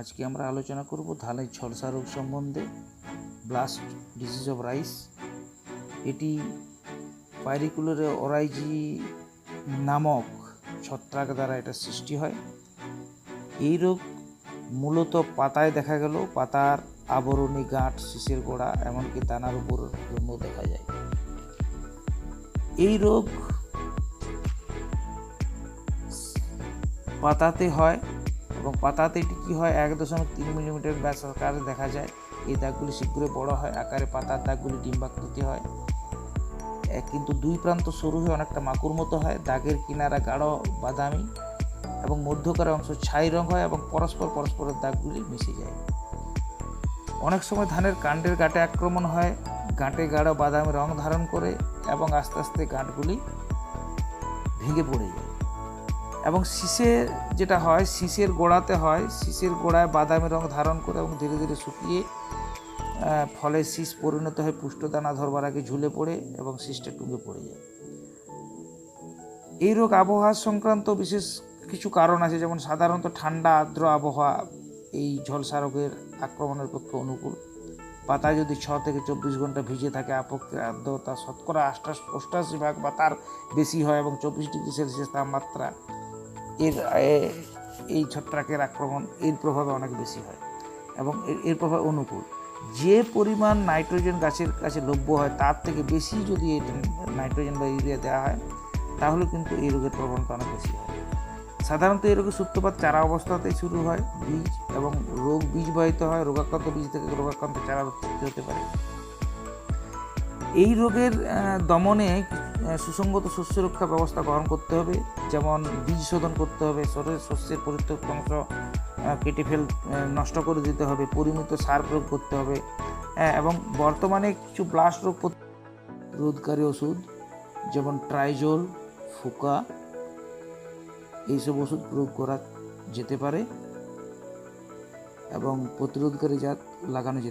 আজকে আমরা আলোচনা করব ধানের ঝলসা রোগ সম্বন্ধে, ব্লাস্ট ডিজিজ অফ রাইস। এটি পাইরিকুলারে অরাইজি নামক ছত্রাক দ্বারা এটা সৃষ্টি হয়। এই রোগ মূলত পাতায় দেখা গেল, পাতার আবরণী গাঁট, শীষের গোড়া, এমনকি দানার উপর দেখা যায়। এই রোগ পাতাতে হয় এবং পাতাতে এটি কী হয়? এক দশমিক তিন মিলিমিটার ব্যাস আকারে দেখা যায়। এই দাগগুলি শীঘ্রই বড় হয়। আকারে পাতার দাগগুলি ডিম্বাকৃতি হয়। কিন্তু দুই প্রান্ত সরু হয়ে অনেকটা মাকুর মতো হয়। দাগের কিনারা গাঢ় বাদামি এবং মধ্যকার অংশ ছাই রং হয় এবং পরস্পর পরস্পরের দাগগুলি মিশে যায়। অনেক সময় ধানের কাণ্ডের গাঁটে আক্রমণ হয়। গাঁটে গাঢ় বাদামি রং ধারণ করে এবং আস্তে আস্তে গাঁটগুলি ভেঙে পড়ে যায়। এবং শীষের যেটা হয়, শীষের গোড়াতে হয়, শীষের গোড়ায় বাদামি রং ধারণ করে এবং ধীরে ধীরে শুকিয়ে ফলে শীষ পরিণত হয় পুষ্টদানা ধরবার আগে ঝুলে পড়ে এবং শীষটা টুঙ্গে পড়ে যায়। এই রোগ আবহাওয়া সংক্রান্ত বিশেষ কিছু কারণ আছে, যেমন সাধারণত ঠান্ডা, আর্দ্র আবহাওয়া, এই ঝলসা রোগের আক্রমণের পক্ষে অনুকূল। পাতা যদি ছ থেকে চব্বিশ ঘণ্টা ভিজে থাকে আপক্ষে আর্দ্রতা শতকরা আষ্টাশ অষ্টাশি ভাগ বা তার বেশি হয় এবং চব্বিশ ডিগ্রি সেলসিয়াস তাপমাত্রা এর এই ছত্রাকের আক্রমণ, এর প্রভাবে অনেক বেশি হয় এবং এর- প্রভাব অনুকূল। যে পরিমাণ নাইট্রোজেন গাছের কাছে লভ্য হয়, তার থেকে বেশি যদি এই নাইট্রোজেন বা ইউরিয়া দেওয়া হয়, তাহলে কিন্তু এই রোগের প্রবণতা অনেক বেশি হয়। সাধারণত এই রোগের সূত্রপাত চারা অবস্থাতেই শুরু হয়, বীজ এবং রোগ বীজবাহিত হয়, রোগাক্রান্ত বীজ থেকে রোগাক্রান্ত চারা উৎপত্তি হতে পারে। এই রোগের দমনে সুসংগত শস্য রক্ষা ব্যবস্থা গ্রহণ করতে হবে যেমন বীজ শোধন করতে হবে শস্যের পরিত্যক্ত অংশ কেটে ফেল নষ্ট করে দিতে হবে পরিমিত সার প্রয়োগ করতে হবে হ্যাঁ, এবং বর্তমানে কিছু ব্লাস্ট রোগ রোধকারী ওষুধ যেমন ট্রাইজোল ফুকা এইসব ওষুধ প্রয়োগ করা যেতে পারে এবং প্রতিরোধকারী জাত লাগানো যেতে